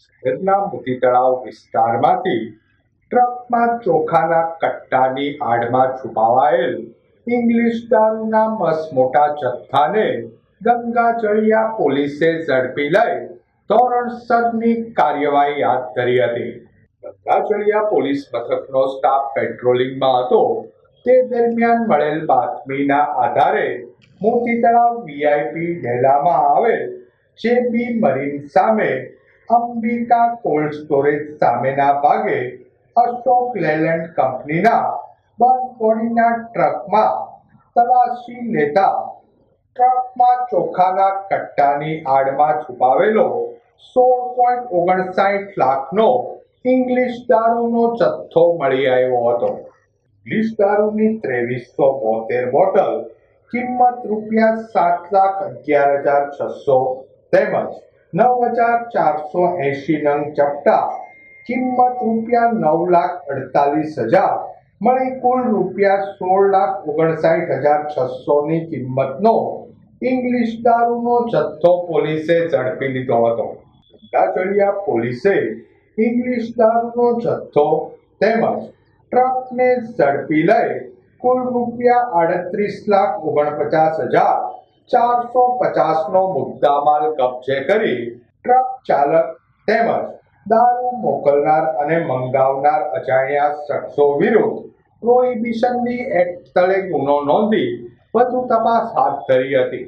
શહેરના મોતી તળાવ વિસ્તારમાંથી ટ્રકમાં ચોખાના કટ્ટાની આડમાં છુપાવાયેલ ઇંગ્લિશ દારૂના મસમોટા જથ્થાને ગંગાજળિયા પોલીસે ઝડપી લઈ ધોરણસરની કાર્યવાહી હાથ ધરી હતી. ગંગાજળિયા પોલીસ મથકનો સ્ટાફ પેટ્રોલિંગમાં હતો. તે દરમિયાન મળેલ બાતમીના આધારે મોતી તળાવ વીઆઈપી ઢેલામાં આવેલ જે બી મરીન સામે અંબિકા કોલ્ડ સ્ટોરેજ સામેના ભાગે અશોક લેલેન્ડ કંપનીના બંધ બોડીના ટ્રકમાં તલાશી લેતા ટ્રકમાં ચોખાના કટ્ટાની આડમાં છુપાવેલો સોળ પોઈન્ટ ઓગણસાઠ લાખનો ઇંગ્લિશ દારૂનો જથ્થો મળી આવ્યો હતો. ઇંગ્લિશ દારૂની ત્રેવીસો બોતેર બોટલ કિંમત રૂપિયા સાત લાખ અગિયાર હજાર છસો તેમજ નવ હજાર ચારસો એંશી નંગ ચપટા કિંમત રૂપિયા નવ લાખ અડતાલીસ હજાર, મળી કુલ રૂપિયા સોળ લાખ ઓગણસાઠ હજાર છસોની કિંમતનો ઇંગ્લિશ દારૂનો જથ્થો પોલીસે ઝડપી લીધો હતો. ગંગાજળિયા પોલીસે ઇંગ્લિશ દારૂનો જથ્થો તેમજ ટ્રકને ઝડપી લઈ કુલ રૂપિયા આડત્રીસ લાખ ઓગણપચાસ હજાર ચારસો પચાસનો મુદ્દામાલ કબજે કરી ટ્રક ચાલક તેમજ દારૂ મોકલનાર અને મંગાવનાર અજાણ્યા શખ્સો વિરુદ્ધ પ્રોહિબિશનની એક્ટ તળે ગુનો નોંધી વધુ તપાસ હાથ ધરી હતી.